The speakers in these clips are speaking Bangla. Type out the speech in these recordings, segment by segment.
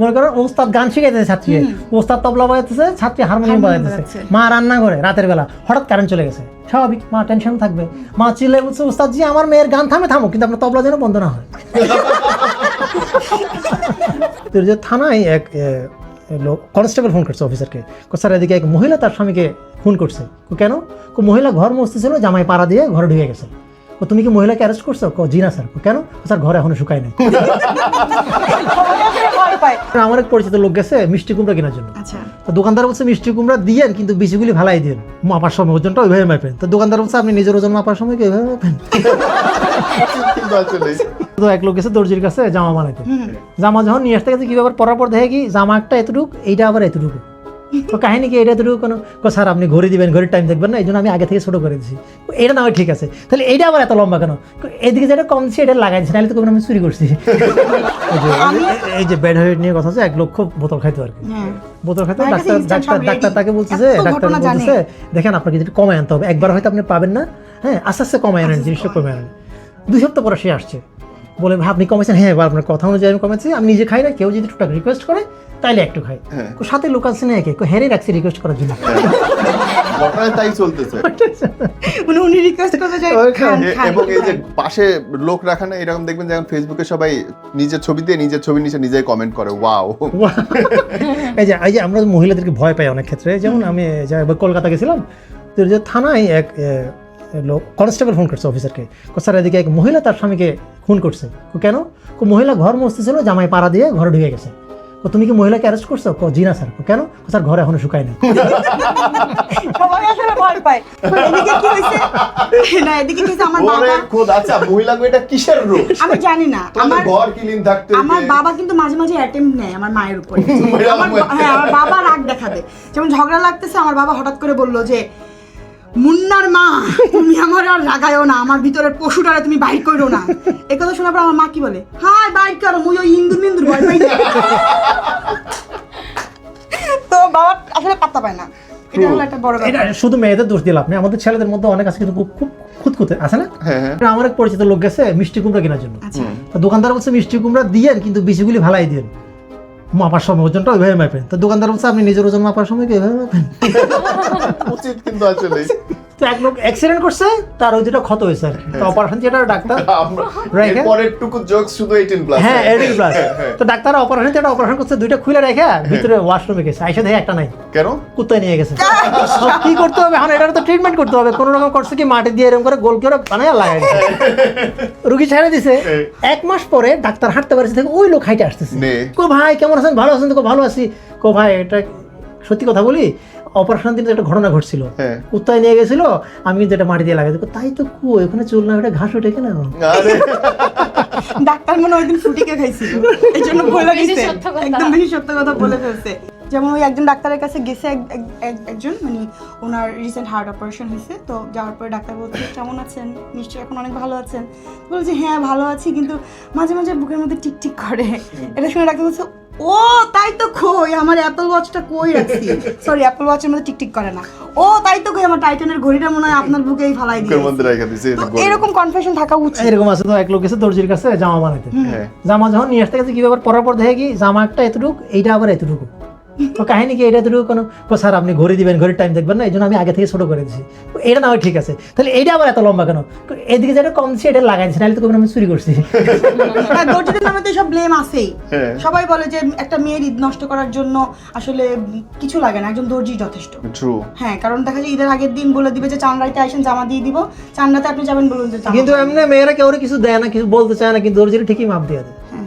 মনে করো ওস্তাদ গান শিখাইতেছে ছাত্রীকে ওস্তাদ তবলা বাজাইতেছে ছাত্রী হারমোনিয়াম বাজাইতেছে। মা রান্না করে রাতের বেলা হঠাৎ কারেন্ট চলে গেছে। স্বাভাবিক মা টেনশন থাকবে। মা চিল্লে বলছে ওস্তাদ জি আমার মেয়ের গান থামে থামো কিন্তু আপনার তবলা যেন বন্ধ না হয়। তো যে থানায় এক কনস্টেবল ফোন করছে অফিসারকে কো। স্যার এদিকে এক মহিলা তার স্বামীকে ফোন করছে। কেন? মহিলা ঘর মসতেছিল জামাই পাড়া দিয়ে ঘরে ঢুকে গেছে। ও তুমি কি মহিলাকে অ্যারেস্ট করছ? কো জি না স্যার। কেন? স্যার ঘরে এখনও শুকায় নাই। আমার এক পরিচিত লোক গেছে মিষ্টি কুমড়া কেনার জন্য। আচ্ছা। তো দোকানদার বলছে মিষ্টি কুমড়া দিয়েন কিন্তু বিচিগুলি ভালাই দিন। মাপার সময় ওজনটা ওইভাবে মাপেন। তো দোকানদার বলছে আপনি নিজের ওজন মাপার সময় কি ওইভাবে মাপেন? তো এক লোক গেছে দর্জির কাছে জামা বানাইতে জামা যখন নিয়ে আসতে গেছে কি ব্যাপার? পরার পর দেখে কি জামা একটা এতটুক এইটা আবার এতটুকু। তো কাহিনী কি এটা এতটুকু কোনো স্যার আপনি ঘড়ি দিবেন ঘড়ির টাইম দেখবেন না এই জন্য আমি আগে থেকে ছোট করে দিচ্ছি এটা না হয় ঠিক আছে। তাহলে এইটা আবার এত লম্বা কেন? এদিকে যেটা কম দিচ্ছে এটা লাগাইছি নাহলে তো আমি চুরি করছি। এই যে- যে বেড হেড নিয়ে কথা হচ্ছে এক লক্ষ বোতল খাইতো আর কি হ্যাঁ। বোতল খাইতো ডাক্তার ডাক্তার ডাক্তার তাকে বলতেছে এত ডাক্তার। বলতেছে দেখেন আপনাকে যেটা কমায় আনতে হবে একবার হয়তো আপনি পাবেন না হ্যাঁ আস্তে আস্তে কমায় আনেন জিনিসটা কমে আনেন। দুই সপ্তাহ পরে সে আসছে। বলে আপনি কমেছেন? হ্যাঁ এবার আপনার কথা অনুযায়ী আমি কমেছি। আমি নিজে খাই না কেউ যদি টুকটাক রিকোয়েস্ট করে তাইলে একটু খাই। হ্যাঁ। কো সাথে লোক আছে না একে? কো হেরে রাখছি রিকোয়েস্ট করার জন্য। তাই চলতেছে। মানে উনি রিকোয়েস্ট করতে চাই ওই খান এ- খান। এবং এই যে পাশে লোক রাখা না এরকম দেখবেন যেমন ফেসবুকে সবাই নিজের ছবি দিয়ে নিজের ছবি নিচে নিজেই কমেন্ট করে ওয়াও এই যে এই যে আমরা মহিলাদেরকে ভয় পাই অনেক ক্ষেত্রে। যেমন আমি কলকাতা গেছিলাম তো যে থানায় এক লোক কনস্টেবল ফোন করছে অফিসারকে স্যার এদিকে এক মহিলা তার স্বামীকে খুন করছে। কো কেন? কো মহিলা ঘর মসতেছিল জামাই পাড়া দিয়ে ঘরে ঢুকে গেছে। কো তুমি কি মহিলাকে অ্যারেস্ট করছ? কো জি না স্যার। কো কেন? স্যার ঘরে এখনও শুকায় নাই। সবাই আসলে ভয় পায়। এদিকে কি হয়েছে না এদিকে কি আমার বাবা? খোদ আচ্ছা মহিলা এটা কিসের রোগ আমি জানি না। আমার ঘর ক্লিন থাকতে আমার বাবা কিন্তু মাঝে মাঝে অ্যাটেম্প নেয় আমার মায়ের উপরে। আমার হ্যাঁ আমার বাবা রাগ দেখাবে যেমন ঝগড়া লাগতেছে আমার বাবা হঠাৎ করে বলল যে মুন্নার মা তুমি আমার আর রাগায়ও না আমার ভিতরের পশুটারে তুমি বাইর করো না। এ কথা শোনার পর আমার মা কি বলে? হাই বাইর করো মুই ওই ইন্দুর মিন্দুর ভয় পাই না। তো বাবা আসলে পাত্তা পায় না। এটা হলো একটা বড় এটা শুধু মেয়েদের দোষ দিলাম না আমাদের ছেলেদের মধ্যে অনেক আছে কিন্তু খুব খুব খুঁতখুঁতে আছে না? হ্যাঁ হ্যাঁ। আমার এক পরিচিত লোক গেছে মিষ্টি কুমড়া কেনার জন্য। আচ্ছা। তো দোকানদার বলছে মিষ্টি কুমড়া দিয়েন কিন্তু বিচিগুলি ভালাই দিন মাপার সময় ওজনটা ওইভাবে মাপেন। তো দোকানদার বলছে আপনি নিজের ওজন মাপার সময় কি ওইভাবে মাপেন? উচিত কিন্তু আসলে তো এক লোক অ্যাক্সিডেন্ট করছে তার ওই দুটো ক্ষত হয়েছে আর কি। তো অপারেশন থিয়েটার ডাক্তার হ্যাঁ? পরের টুকু জোকস শুধু 18 প্লাস হ্যাঁ এইটিন প্লাস তো ডাক্তার অপারেশন থিয়েটার অপারেশন করছে দুইটা খুলে রেখে ভিতরে ওয়াশরুমে গেছে। আইসা দেখে একটা নাই। কেন? কুত্তায় নিয়ে গেছে। সব কি করতে হবে? এখন এটার তো ট্রিটমেন্ট করতে হবে। কোনো রকম করছে কি মাটি দিয়ে এরকম করে গোল করে বানায় লাগাই দিছে। রুগী ছেড়ে দিছে। এক মাস পরে ডাক্তার হাঁটতে পারছে থেকে ওই লোক হাইটে আসতেছে। কো ভাই কেমন আছেন? ভালো আছেন? তো ভালো আছি। কো ভাই এটা সত্যি কথা বলি অপারেশন দিন একটা ঘটনা ঘটছিল। হ্যাঁ। কুত্তায় নিয়ে গেছিল আমি কিন্তু এটা মাটি দিয়ে লাগাই তাই তো কো এখানে চুল না ওটা ঘাস ওঠে কেন? ডাক্তার মনে হয় ওই দিন ফুটিকে খাইছিল এই জন্য বলে কথা। একদম বেশি সত্য কথা বলে ফেলছে। যেমন ওই একজন ডাক্তারের কাছে গেছে এক- এক- এক- একজন মানে ওনার রিসেন্ট হার্ট অপারেশন হয়েছে। তো যাওয়ার পরে ডাক্তার বলছে কেমন আছেন? নিশ্চয়ই এখন অনেক ভালো আছেন? বলছে হ্যাঁ ভালো আছি। কিন্তু মাঝে মাঝে বুকের মধ্যে টিকটিক করে। এটা শুনে ডাক্তার বলছে ও তাই তো কই আমার অ্যাপল ওয়াচটা কই রাখছি? সরি অ্যাপল ওয়াচের মধ্যে টিকটিক করে না। ও তাই তো কই আমার টাইটানের ঘড়িটা মনে হয় আপনার বুকেই ফালাই দিয়ে মধ্যে রেখে দিয়েছি তো এরকম কনফেশন থাকা উচিত। এরকম আছে তো এক লোক এসে দর্জির কাছে জামা বানাইতে হ্যাঁ। জামা যখন নিয়ে আসতে গেছে কি ব্যাপার? পরার পর দেখে কি জামা একটা এতটুকু এইটা আবার এতটুকু। তো কাহিনী কি এটা এতটুকু কোনো স্যার আপনি ঘড়ি দিবেন ঘড়ির টাইম দেখবেন না এই জন্য আমি আগে থেকে ছোট করে দিচ্ছি এটা না হয় ঠিক আছে। তাহলে এইটা আবার এত লম্বা কেন? এদিকে যেটা কম দিচ্ছে এটা লাগাই দিচ্ছি নাহলে তো আমি চুরি করছি। হ্যাঁ নামে তো সব ব্লেম আছেই। হ্যাঁ। সবাই বলে যে একটা মেয়ের ঈদ নষ্ট করার জন্য আসলে কিছু লাগে না একজন দর্জি যথেষ্ট। ট্রু হ্যাঁ কারণ দেখা যায় ঈদের আগের দিন বলে দিবে যে চানরাইতে আসেন জামা দিয়ে দিব। চান্নাতে আপনি যাবেন বলুন যে কিন্তু এমনি মেয়েরা কেউ কিছু দেয় না কিছু বলতে চায় না কিন্তু দর্জির ঠিকই মাপ দিয়ে দেয়। হ্যাঁ।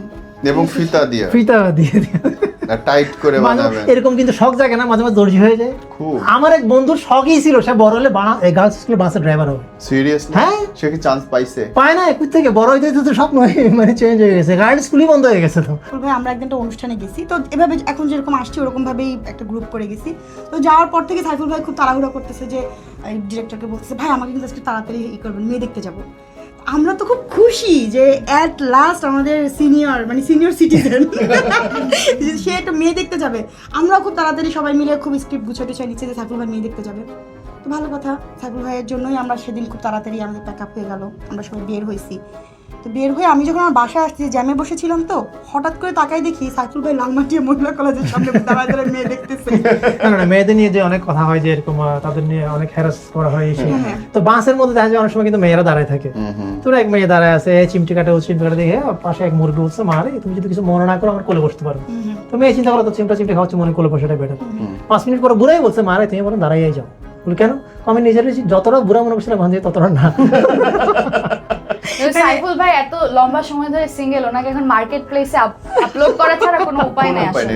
এবং ফিতা দিয়ে। ফিতা দিয়ে দিয়ে। টাইট করে এরকম কিন্তু শখ জাগে না মাঝে মাঝে দর্জি হয়ে যায়। খুব। আমার এক বন্ধুর শখই ছিল সে বড় হলে গার্লস স্কুল বাসের ড্রাইভার হবে। সিরিয়াস হ্যাঁ। সে কি চান্স পাইছে? পায় না একুশ থেকে বড় হইতে তো স্বপ্ন মানে চেঞ্জ হয়ে গেছে। গার্লস স্কুলই বন্ধ হয়ে গেছে তো। আমরা একদিন একটা অনুষ্ঠানে গেছি তো এভাবে এখন যেরকম আসছি ওরকম ভাবেই একটা গ্রুপ করে গেছি। তো যাওয়ার পর থেকে সাইফুল ভাই খুব তাড়াহুড়ো করতেছে যে ডিরেক্টরকে বলতেছে ভাই আমাকে কিন্তু আজকে তাড়াতাড়ি ই করবেন মেয়ে দেখতে যাব। আমরা তো খুব খুশি যে অ্যাট লাস্ট আমাদের সিনিয়র মানে সিনিয়র সিটিজেন মেয়ে দেখতে যাবে। আমরাও খুব তাড়াতাড়ি সবাই মিলে খুব স্ক্রিপ্ট গুছিয়ে টুছিয়ে নিচ্ছে যে সাইফুল ভাই মেয়ে দেখতে যাবে। তো ভালো কথা, সাইফুল ভাইয়ের জন্যই আমরা সেদিন খুব তাড়াতাড়ি আমাদের প্যাক আপ হয়ে গেল। আমরা সবাই বের হয়েছি। তো বের হয়ে আমি যখন আমার বাসায় আসছি জ্যামে বসেছিলাম তো হঠাৎ করে তাকাই দেখি সাইফুল ভাই লালমাটিয়া মহিলা কলেজের সামনে দাঁড়ায় দাঁড়ায় মেয়ে দেখতেছে। না না, না, মেয়েদের নিয়ে যে অনেক কথা হয় যে এরকম তাদের নিয়ে অনেক হ্যারাস করা হয় এই হ্যাঁ। তো বাসের মধ্যে দেখা যায় অনেক সময় কিন্তু মেয়েরা দাঁড়ায় থাকে। হুম এক মেয়ে দাঁড়ায় আছে চিমটি কাটে ও চিমটি কাটে দেখে পাশে এক মুরগি বলছে মারে তুমি যদি কিছু মনে না করো আমার কোলে বসতে পারো। তো মেয়ে চিন্তা করো তো চিমটা চিমটি খাওয়াচ্ছে মনে কোলে বসাটা বেটার পাঁচ মিনিট পরে বুড়াই বলছে মারে তুমি বরং দাঁড়াইয়াই যাও। বলি কেন? আমি নিজের যতটা বুড়া মনে করছিলাম ভাঙছে ততটা না। সাইফুল ভাই এত লম্বা সময় ধরে সিঙ্গেল ওনাকে এখন মার্কেট প্লেসে আপলোড করা ছাড়া কোনো উপায় নেই আসলে।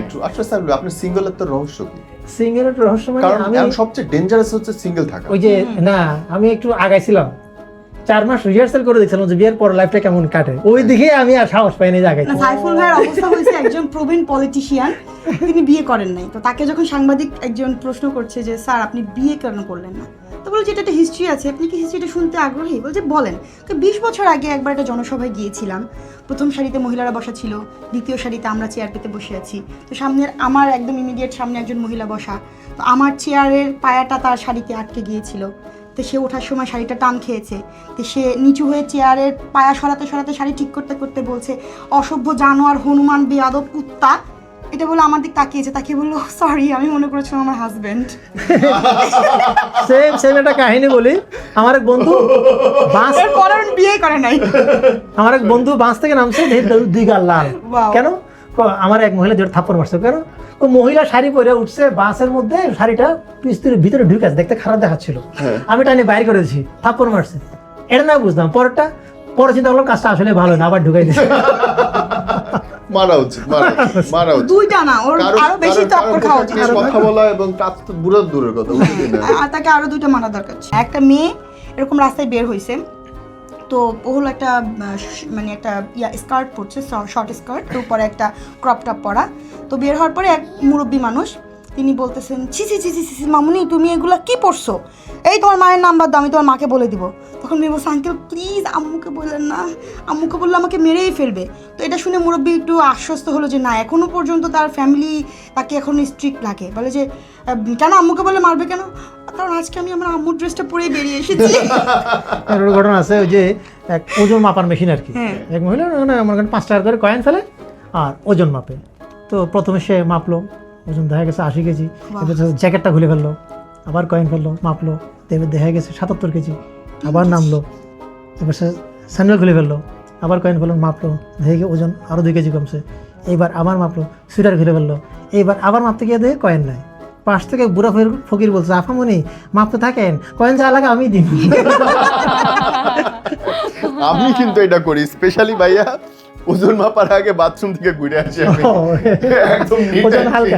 স্যার আপনি সিঙ্গেলের রহস্য কি? সিঙ্গেলের রহস্য মানে আমি সবচেয়ে ডেঞ্জারাস হচ্ছে সিঙ্গেল থাকা। ওই যে না আমি একটু আগাইছিলাম। চার মাস রিহার্সাল করে দেখছিলাম যে বিয়ের পর লাইফটা কেমন কাটে। ওই দিকে আমি আর সাহস পাইনি যে না আগাইছি সাইফুল ভাইয়ের অবস্থা হয়েছে একজন প্রবীণ পলিটিশিয়ান তিনি বিয়ে করেন নাই। তো তাকে যখন সাংবাদিক একজন প্রশ্ন করছে যে স্যার আপনি বিয়ে কেন করলেন না? তো বলছে যেটা একটা হিস্ট্রি আছে, আপনি কি হিস্ট্রিটা শুনতে আগ্রহী? বলছে, বলেন। তো বিশ বছর আগে একবার একটা জনসভায় গিয়েছিলাম। প্রথম সারিতে মহিলারা বসা ছিল, দ্বিতীয় সারিতে আমরা চেয়ার পেতে বসে আছি। তো সামনের, আমার একদম ইমিডিয়েট সামনে একজন মহিলা বসা। তো আমার চেয়ারের পায়াটা তার শাড়িতে আটকে গিয়েছিল। তো সে ওঠার সময় শাড়িটা টান খেয়েছে। তো সে নিচু হয়ে চেয়ারের পায়া সরাতে সরাতে শাড়ি ঠিক করতে করতে বলছে, অসভ্য জানোয়ার, হনুমান, বেয়াদব, কুত্তা এটা বলে আমার দিক তাকিয়েছে তাকিয়ে বলল সরি আমি মনে করেছিলাম আমার হাজবেন্ড সেম সেম একটা কাহিনী বলি। আমার এক বন্ধু বাস এরপর আর বিয়ে করে নাই। আমার এক বন্ধু বাস থেকে নামছে দেখি দু- দুই গাল লাল কেন? আমার এক মহিলা যেটা থাপ্পড় মারছে কেন? ও মহিলা শাড়ি পরে উঠছে বাসের মধ্যে শাড়িটা পিস্তলের ভিতরে ঢুকে আছে দেখতে খারাপ দেখাচ্ছিল। আমি টানি বাইর করে দিছি থাপ্পড় মারছে। এটা না বুঝলাম পরেরটা পরে চিন্তা করলাম কাজটা আসলে ভালো না আবার ঢুকাই দিছে। মারা উচিত মারা উচিত, মারা উচিত। দুইটা না ওর আরও বেশি খাওয়া উচিত কথা বলা এবং কাজ তো বুড়ার দূরের কথা আর তাকে আরও দুইটা মারা দরকার ছিল। একটা মেয়ে এরকম রাস্তায় বের হয়েছে তো ও হলো একটা মানে একটা ইয়া স্কার্ট পরছে শর্ট স্কার্ট তো পরে একটা ক্রপ টপ পরা। তো বের হওয়ার পরে এক মুরব্বী মানুষ তিনি বলতেছেন ছি ছি ছি ছি ছি মামুনি তুমি এগুলো কি পড়ছো? এই তোমার মায়ের নাম্বার দাও আমি তোমার মাকে বলে দিব। তখন মেয়ে বলছে আঙ্কেল প্লিজ আম্মুকে বললেন না। আম্মুকে বললে আমাকে মেরেই ফেলবে। তো এটা শুনে মুরব্বী একটু আশ্বস্ত হলো যে না এখনও পর্যন্ত তার ফ্যামিলি তাকে এখন স্ট্রিক্ট লাগে। বলে যে কেন আম্মুকে বলে মারবে কেন? কারণ আজকে আমি আমার আম্মুর ড্রেসটা পরে বেরিয়ে এসেছি। ঘটনা আছে ওই যে এক ওজন মাপার মেশিন আর কি। হ্যাঁ। এক মহিলা আমার পাঁচ টাকা করে কয়েন ফেলে আর ওজন মাপে। তো প্রথমে সে মাপলো ওজন দেখা গেছে আশি কেজি। এবার জ্যাকেটটা খুলে ফেলল আবার কয়েন ফেলল মাপলো এবার দেখা গেছে সাতাত্তর কেজি আবার নামলো। এবার সে স্যান্ডেল খুলে ফেলল আবার কয়েন ফেলল মাপলো দেখে ওজন আরও দুই কেজি কমছে। এইবার আবার মাপলো সুইটার খুলে ফেলল। এইবার আবার মাপতে গিয়ে দেখে কয়েন নাই। পাশ থেকে বুড়া ফকির- ফকির বলছে আফামনি মাপতে থাকেন কয়েন যা লাগে আমি দিন আমি কিন্তু এটা করি স্পেশালি ভাইয়া। ওজন মাপার আগে বাথরুম থেকে ঘুরে আসি আমি। একদম ওজন হালকা।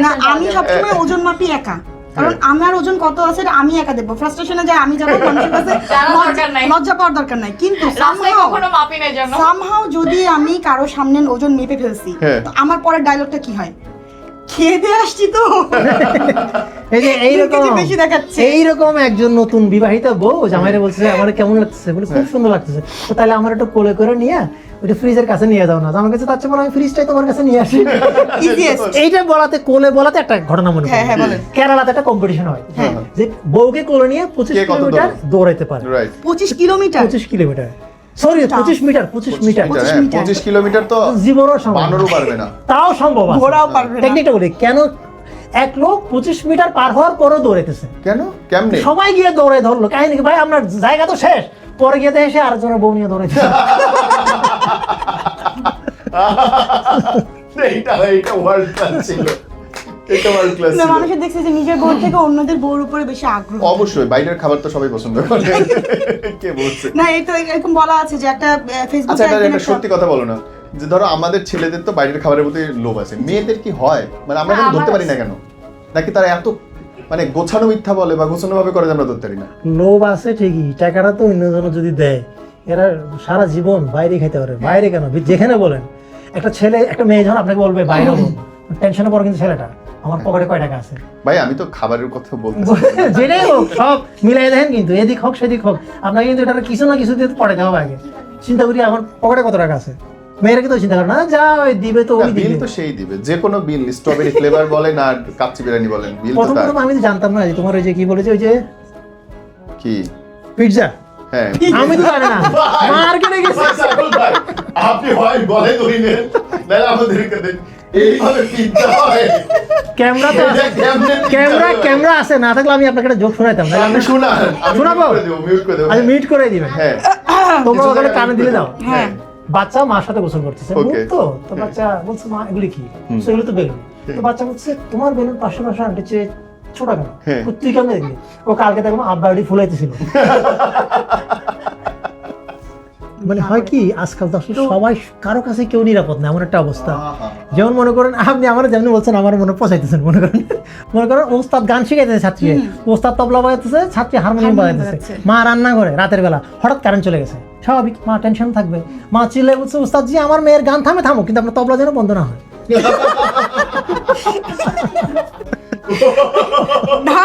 না আমি সবসময় ওজন মাপি একা। কারণ আমার ওজন কত আছে আমি একা দেখব। ফ্রাস্ট্রেশনে যায় আমি যাব লজ্জা- দরকার নাই। লজ্জা পাওয়ার দরকার নাই। কিন্তু somehow যদি আমি কারও সামনে ওজন মেপে ফেলছি হ্যাঁ। আমার পরের ডায়লগটা কি হয়? খেয়ে দিয়ে আসছি তো। এই যে এইরকম বেশি দেখাচ্ছে। এইরকম একজন নতুন বিবাহিতা বউ জামাইরে বলছে আমার কেমন লাগতেছে? বলে খুব সুন্দর লাগতেছে। তো তাহলে আমার একটু কোলে করে নিয়ে ওইটা ফ্রিজের কাছে নিয়ে যাও না। আমার কাছে তার চেয়ে আমি ফ্রিজটাই তোমার কাছে নিয়ে আসি। এইটা বলাতে কোলে বলাতে একটা ঘটনা মনে হ্যাঁ। হ্যাঁ। কেরালাতে একটা কম্পিটিশন হয় হ্যাঁ। যে বউকে কোলে নিয়ে পঁচিশ কিলোমিটার? দৌড়াইতে পারে। পঁচিশ কিলোমিটার? পঁচিশ কিলোমিটার। সরি পঁচিশ মিটার পঁচিশ মিটার মিটার, 25 হ্যাঁ, মিটার। 25 কিলোমিটার তো জীবনও সম্ভব পারবে না। তাও সম্ভব আছে। ঘোরাও পারবে না। টেকনিকটা বলি কেন এক লোক পঁচিশ মিটার পার হওয়ার পরও দৌড়াইতেছে? কেন? কেমনে? সবাই গিয়ে দৌড়ে ধরলো। কাহিনী ভাই? আপনার জায়গা তো শেষ। পরে গিয়ে দেখে সে আরেকজনের বউ নিয়ে দৌড়াইছে এইটা এইটা ওয়ার্ল্ড ছিল। এটা ওয়ার্ল্ড ক্লাস ছিল। মানুষের দেখছে যে নিজের বউ থেকে অন্যদের বউর উপরে বেশি আগ্রহ। অবশ্যই বাইরের খাবার তো সবাই পছন্দ করে। কে বলছে? না এই তো এরকম বলা আছে যে একটা ফেসবুকে আচ্ছা এটা সত্যি কথা বলো না। যে ধরো আমাদের ছেলেদের তো বাইরের খাবারের প্রতি লোভ আছে। মেয়েদের কি হয়? মানে আমরা কেন ধরতে পারি না কেন? নাকি তারা এত মানে গোছানো মিথ্যা বলে বা গোছানো ভাবে করে আমরা ধরতে পারি না? লোভ আছে ঠিকই টাকাটা তো অন্যজন যদি দেয় এরা সারা জীবন বাইরে খাইতে পারে। বাইরে কেন? যেখানে বলেন একটা ছেলে একটা মেয়ে যখন আপনাকে বলবে বাইরে টেনশনে পড়ে কিন্তু ছেলেটা। আমার পকেটে কয় টাকা আছে? ভাই আমি তো খাবারের কথা বলতে যেটাই হোক সব মিলাই দেখেন কিন্তু এদিক হোক সেদিক হোক আপনাকে কিন্তু এটা কিছু না কিছু দিয়ে পড়াইতে হবে আগে। চিন্তা করি আমার পকেটে কত টাকা আছে? মেয়েরা কিন্তু চিন্তা করে না যা ওই দিবে তো ওই বিল দিবে। তো সেই দিবে। যে কোনো বিল স্ট্রবেরি ফ্লেভার বলেন আর কাচ্চি বিরিয়ানি বলেন বিল তো প্রথম আমি তো জানতাম না যে তোমার ওই যে কি বলেছে ওই যে কি? পিৎজা হ্যাঁ। আমি তো জানি না। মার্কেটে গেছি। আপনি হয় বলে আমাদেরকে দেন। এইভাবে পিজ্জা হয়। ক্যামেরা তো এটা কেমনে পিজ্জা ক্যামেরা ক্যামেরা আছে না থাকলে আমি আপনাকে একটা জোক শোনাইতাম। না আপনি আমি শোনাবো? mute মিউট করে আচ্ছা দিবেন। হ্যাঁ। তোমরা ওখানে কানে দিলে দাও। হ্যাঁ। বাচ্চা মার সাথে গোসল করতেছে। তো তো বাচ্চা বলছে মা এগুলি কি? সেগুলো তো বেলুন। তো বাচ্চা বলছে তোমার বেলুন পাশে পাশে আনতে চেয়ে ছোট কেন। তুই কেমন দেখলি ও কালকে দেখলাম আব্বা আড়ি ফুলাইতেছিল। মানে হয় কি আজকাল তো সবাই কারও কাছে কেউ নিরাপদ না এমন একটা অবস্থা। যেমন মনে করেন আপনি আমার যেমন বলছেন আমার মনে পচাইতেছেন মনে করেন। মনে করেন ওস্তাদ গান শিখাইতেছে ছাত্রী ওস্তাদ তবলা বাজাইতেছে ছাত্রী হারমোনিয়াম হারমোনিয়াম বাজাইতেছে মা রান্না করে রাতের বেলা হঠাৎ কারেন্ট চলে গেছে। স্বাভাবিক মা টেনশন থাকবে। মা চিল্লে বলছে ওস্তাদ জি আমার মেয়ের গান থামে থামো কিন্তু আপনার তবলা যেন বন্ধ না হয়। না